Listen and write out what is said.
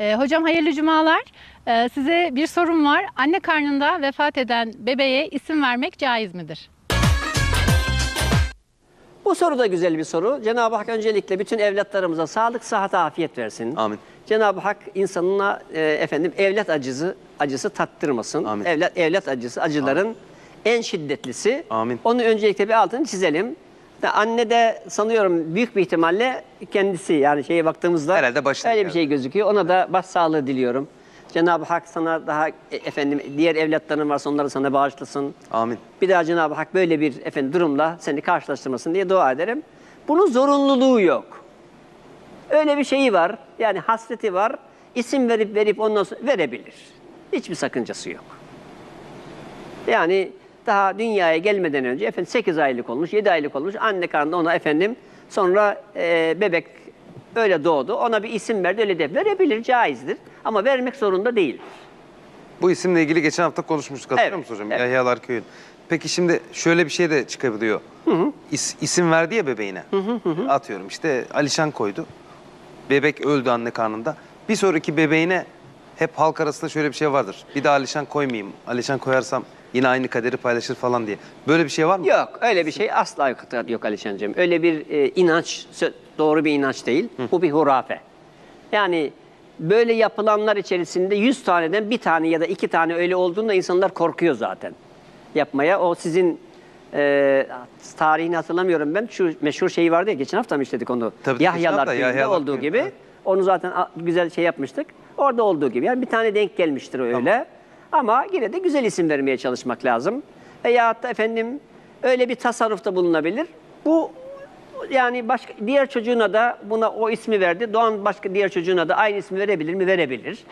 Ee, hocam hayırlı cumalar. Ee, size bir sorum var. Anne karnında vefat eden bebeğe isim vermek caiz midir? Bu soru da güzel bir soru. Cenab-ı Hak öncelikle bütün evlatlarımıza sağlık, sıhhat, afiyet versin. Amin. Cenab-ı Hak insanına e, efendim evlat acısı acısı tattırmasın. Amin. Evlat evlat acısı acıların en şiddetlisi. Amin. Onu öncelikle bir altını çizelim. Anne de sanıyorum büyük bir ihtimalle kendisi yani şeye baktığımızda Herhalde başında öyle bir şey gözüküyor. Ona da başsağlığı diliyorum. Cenab-ı Hak sana daha e, efendim diğer evlatların varsa onları sana bağışlasın. Amin. Bir daha Cenab-ı Hak böyle bir efendim durumla seni karşılaştırmasın diye dua ederim. Bunun zorunluluğu yok. Öyle bir şeyi var. Yani hasreti var. İsim verip verip ondan sonra verebilir. Hiçbir sakıncası yok. Yani daha dünyaya gelmeden önce efendim 8 aylık olmuş, 7 aylık olmuş. Anne karnında ona efendim sonra e, bebek öyle doğdu. Ona bir isim verdi öyle de verebilir, caizdir. Ama vermek zorunda değil. Bu isimle ilgili geçen hafta konuşmuştuk hatırlıyor Evet, musun hocam? evet. Yahyalar Köyü. Peki şimdi şöyle bir şey de çıkabiliyor. İs, isim verdi ya bebeğine. Atıyorum işte Alişan koydu. Bebek öldü anne karnında. Bir sonraki bebeğine hep halk arasında şöyle bir şey vardır. Bir daha Alişan koymayayım. Alişan koyarsam yine aynı kaderi paylaşır falan diye. Böyle bir şey var mı? Yok öyle bir şey asla yok, yok Alişancığım. Öyle bir e, inanç doğru bir inanç değil. Bu bir hurafe. Yani böyle yapılanlar içerisinde 100 taneden bir tane ya da iki tane öyle olduğunda insanlar korkuyor zaten yapmaya. O sizin e, tarihini hatırlamıyorum ben. Şu meşhur şey vardı ya geçen hafta mı işledik onu? Tabii, Yahyalar hafta Yahyalar olduğu gibi. evet. Onu zaten güzel şey yapmıştık. Orada olduğu gibi. Yani bir tane denk gelmiştir öyle. Ama yine de güzel isim vermeye çalışmak lazım. Veyahut da efendim öyle bir tasarrufta bulunabilir. Bu yani başka diğer çocuğuna da buna o ismi verdi. Doğan başka diğer çocuğuna da aynı ismi verebilir mi? Verebilir.